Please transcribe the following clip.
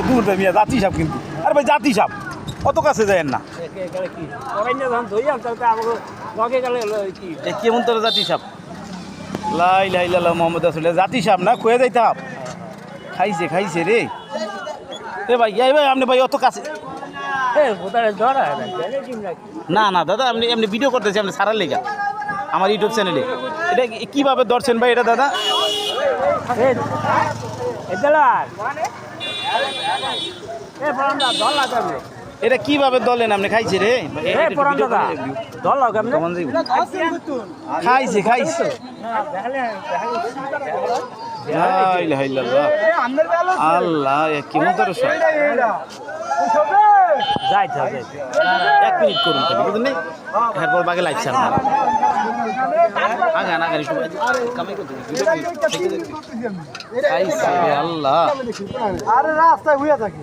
দূর দেয় মিয়া জাতি সাপ কিন্তু আরে ভাই জাতি সাপ অত কাছে যায় না কেমন তোর জাতি সাপ লাই লাই লাল মোহাম্মদ আসলে জাতি সাপ না খুয়ে যাইতাম খাইছে খাইছে রে এ ভাই এই ভাই আপনি ভাই অত কাছে না না দাদা আপনি এমনি ভিডিও করতেছি আপনি সারার লেগা আমার ইউটিউব চ্যানেলে এটা কি- কীভাবে ধরছেন ভাই এটা দাদা এটা কীভাবে দলেন আপনি খাইছে রে। কেমন? খাইছে খাইছে লা ইলাহা ইল্লাল্লাহ। কেমন তোর সব এক মিনিট করুন খালি বুঝলেন নি? এরপর বাগে লাইট ছাড় আগান আগান একটু কামাই করতে আল্লাহ আরে রাস্তায় হইয়া থাকে।